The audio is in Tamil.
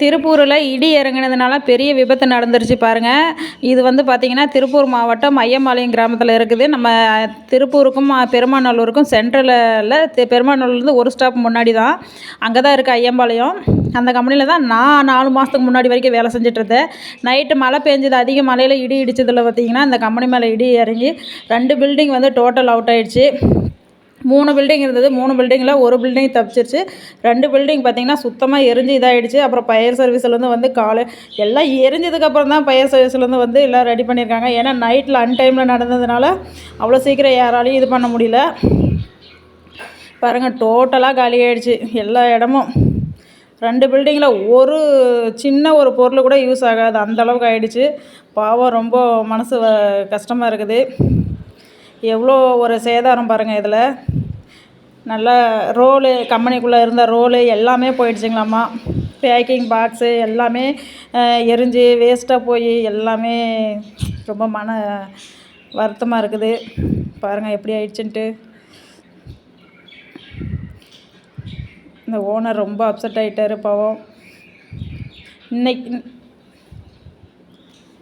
திருப்பூரில் இடி இறங்குனதுனால பெரிய விபத்து நடந்துருச்சு பாருங்கள் இது வந்து பார்த்திங்கன்னா திருப்பூர் மாவட்டம் ஐயம்பாளையம் கிராமத்தில் இருக்குது. நம்ம திருப்பூருக்கும் பெருமாநல்லூருக்கும் சென்ட்ரலில் பெருமாநல்லூர்லேருந்து ஒரு ஸ்டாப் முன்னாடி தான். அங்கே தான் இருக்குது ஐயம்பாளையம் அந்த கம்பெனியில் தான் நான் நாலு மாதத்துக்கு முன்னாடி வரைக்கும் வேலை செஞ்சுட்டு இருந்தேன். நைட்டு மழை பெஞ்சது அதிக மழையில் இடி இடிச்சதில் பார்த்திங்கன்னா அந்த கம்பெனி மேலே இடி இறங்கி ரெண்டு பில்டிங் வந்து டோட்டல் அவுட் ஆகிடுச்சு மூணு பில்டிங் இருந்தது. மூணு பில்டிங்கில் ஒரு பில்டிங் தப்பிச்சிருச்சு. ரெண்டு பில்டிங் பார்த்திங்கன்னா சுத்தமாக எரிஞ்சு இதாகிடுச்சு அப்புறம் ஃபயர் சர்வீஸ்லேருந்து வந்து காலை எல்லாம் எரிஞ்சதுக்கப்புறம் தான் ஃபயர் சர்வீஸ்லேருந்து வந்து எல்லாம் ரெடி பண்ணியிருக்காங்க. ஏன்னா நைட்டில் அன்டைமில் நடந்ததுனால அவ்வளோ சீக்கிரம் யாராலையும் இது பண்ண முடியல. பாருங்கள் டோட்டலாக காலி ஆயிடுச்சு. எல்லா இடமும். ரெண்டு பில்டிங்கில் ஒரு சின்ன ஒரு பொருள் கூட யூஸ் ஆகாது. அந்தளவுக்கு ஆகிடுச்சு பாவம் ரொம்ப மனசு கஷ்டமாக இருக்குது. எவ்வளோ ஒரு சேதாரம் பாருங்கள் இதில். நல்லா ரோலு கம்பெனிக்குள்ளே இருந்த ரோலு எல்லாமே போயிடுச்சுங்களாம்மா. பேக்கிங் பாக்ஸு எல்லாமே எரிஞ்சு வேஸ்ட்டாக போய் எல்லாமே ரொம்ப மன வருத்தமாக இருக்குது. பாருங்கள் எப்படி ஆயிடுச்சுன்ட்டு. இந்த ஓனர் ரொம்ப அப்செட் ஆகிட்டாரு பாவம். இன்னைக்கு